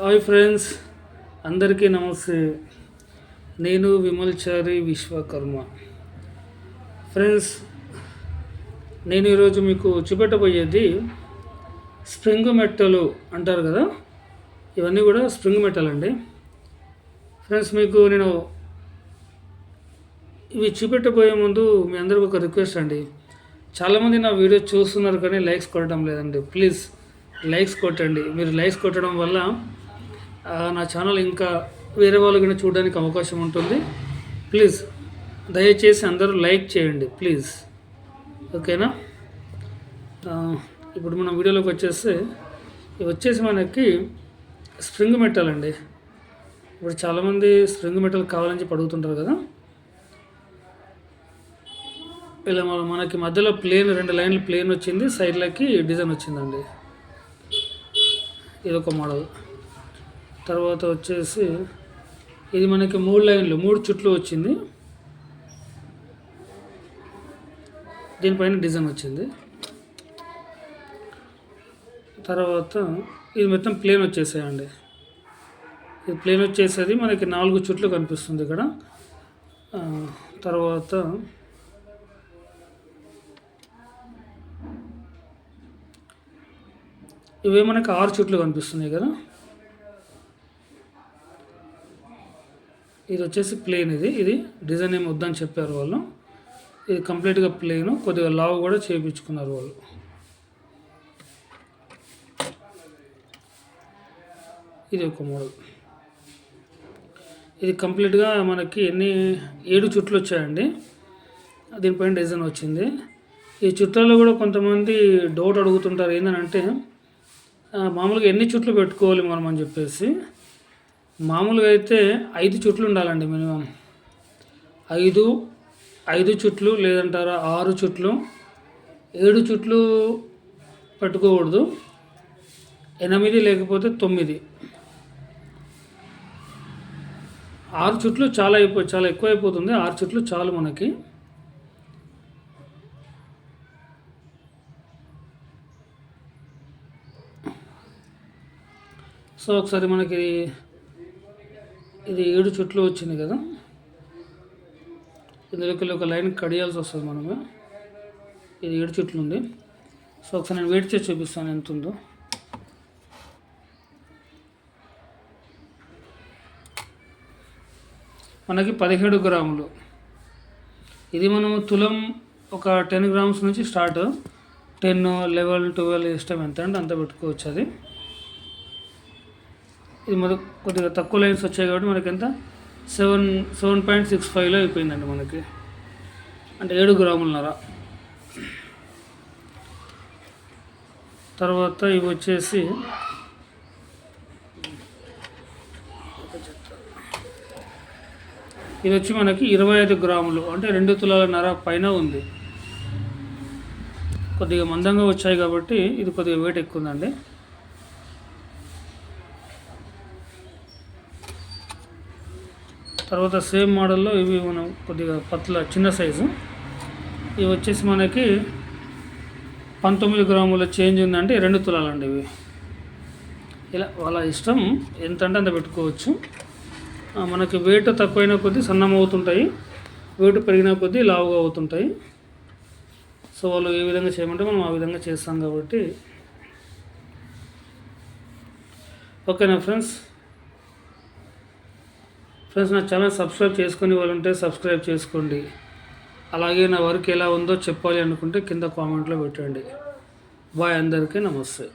Hi friends అందరికీ నమస్తే. నేను విమల్చారి విశ్వకర్మ. ఫ్రెండ్స్ నేను ఈరోజు మీకు చూపెట్టబోయేది స్ప్రింగ్ మెట్టలు అంటారు కదా? ఇవన్నీ కూడా స్ప్రింగ్ మెట్టల్ అండి. ఫ్రెండ్స్ మీకు నేను ఇవి చూపెట్టబోయే ముందు మీ అందరికి ఒక రిక్వెస్ట్ అండి. చాలామంది నా వీడియో చూస్తున్నారు కానీ లైక్స్ కొట్టడం లేదండి. ప్లీజ్ లైక్స్ కొట్టండి. మీరు లైక్స్ కొట్టడం వల్ల నా ఛానల్ ఇంకా వేరే వాళ్ళు కూడా చూడడానికి అవకాశం ఉంటుంది. ప్లీజ్ దయచేసి అందరూ లైక్ చేయండి ప్లీజ్. ఓకేనా? ఇప్పుడు మనం వీడియోలోకి వచ్చేస్తే వచ్చేసి మనకి స్ప్రింగ్ మెటల్ అండి. ఇప్పుడు చాలామంది స్ప్రింగ్ మెటల్ కావాలని చెప్పి అడుగుతుంటారు కదా. ఇలా మనకి మధ్యలో ప్లేన్ రెండు లైన్లు ప్లేన్ వచ్చింది సైడ్లకి డిజైన్ వచ్చిందండి. ఇది ఒక మోడల్. తర్వాత వచ్చేసి ఇది మనకి మూడు లైన్లు మూడు చుట్లు వచ్చింది. దీనిపైన డిజైన్ వచ్చింది. తర్వాత ఇది మొత్తం ప్లేన్ వచ్చేసాయండి. ఇది ప్లేన్ వచ్చేసేది మనకి నాలుగు చుట్లు కనిపిస్తుంది ఇక్కడ. తర్వాత ఇవే మనకి ఆరు చుట్లు కనిపిస్తున్నాయి కదా. ఇది వచ్చేసి ప్లేన్ ఇది. ఇది డిజైన్ ఏమి వద్దని చెప్పారు వాళ్ళు. ఇది కంప్లీట్గా ప్లేన్ కొద్దిగా లావు కూడా చేయించుకున్నారు వాళ్ళు. ఇది ఒక మోడల్ ఇది కంప్లీట్గా మనకి ఎన్ని ఏడు చుట్లు వచ్చాయండి. దీనిపైన డిజైన్ వచ్చింది. ఈ చుట్టాల్లో కూడా కొంతమంది డౌట్ అడుగుతుంటారు ఏంటంటే మామూలుగా ఎన్ని చుట్లు పెట్టుకోవాలి మనం అని చెప్పేసి. మామూలుగా అయితే ఐదు చుట్లు ఉండాలండి మినిమం. ఐదు ఐదు చుట్లు లేదంటారా ఆరు చుట్లు ఏడు చుట్లు పెట్టుకోకూడదు. ఎనిమిది లేకపోతే తొమ్మిది. ఆరు చుట్లు చాలా అయిపో చాలా ఎక్కువ అయిపోతుంది ఆరు చుట్లు చాలు మనకి. సో ఒకసారి మనకి ఇది ఏడు చెట్లు వచ్చింది కదా. ఇందులోకి ఒక లైన్ కడియాల్సి వస్తుంది మనము. ఇది ఏడు చెట్లు ఉంది. సో ఒకసారి నేను వెయిట్ చేసి చూపిస్తాను ఎంత ఉందో. మనకి పదిహేడు గ్రాములు. ఇది మనము తులం ఒక టెన్ గ్రామ్స్ నుంచి స్టార్ట్. టెన్ లెవెల్ ట్వెల్వ్ ఇష్టం ఎంత అంటే అంత పెట్టుకోవచ్చు అది. ఇది మన కొద్దిగా తక్కువ లైన్స్ వచ్చాయి కాబట్టి మనకి ఎంత సెవెన్ సెవెన్ పాయింట్ సిక్స్ ఫైవ్లో అయిపోయిందండి మనకి. అంటే ఏడు గ్రాములన్నర తర్వాత ఇవి వచ్చేసి ఇది వచ్చి మనకి ఇరవై ఐదు గ్రాములు. అంటే రెండు తులాల నర పైన ఉంది. కొద్దిగా మందంగా వచ్చాయి కాబట్టి ఇది కొద్దిగా వెయిట్ ఎక్కువ ఉందండి. తర్వాత సేమ్ మోడల్లో ఇవి మనం కొద్దిగా పత్ల చిన్న సైజు. ఇవి వచ్చేసి మనకి పంతొమ్మిది గ్రాముల చేంజ్ ఉందంటే రెండు తులాలండి ఇవి. ఇలా వాళ్ళ ఇష్టం ఎంత అంటే అంత పెట్టుకోవచ్చు. మనకి వెయిట్ తక్కువైన కొద్దీ సన్నం అవుతుంటాయి వెయిట్ పెరిగిన కొద్దీ లావుగా అవుతుంటాయి. సో వాళ్ళు ఏ విధంగా చేయమంటే మనం ఆ విధంగా చేస్తాం కాబట్టి. ఓకేనా ఫ్రెండ్స్ ఫ్రెండ్స్ నా ఛానల్ సబ్స్క్రైబ్ చేసుకుని వాళ్ళు ఉంటే సబ్స్క్రైబ్ చేసుకోండి. అలాగే నా వర్క్ ఎలా ఉందో చెప్పాలి అనుకుంటే కింద కామెంట్లో పెట్టండి. బాయ్ అందరికీ నమస్తే.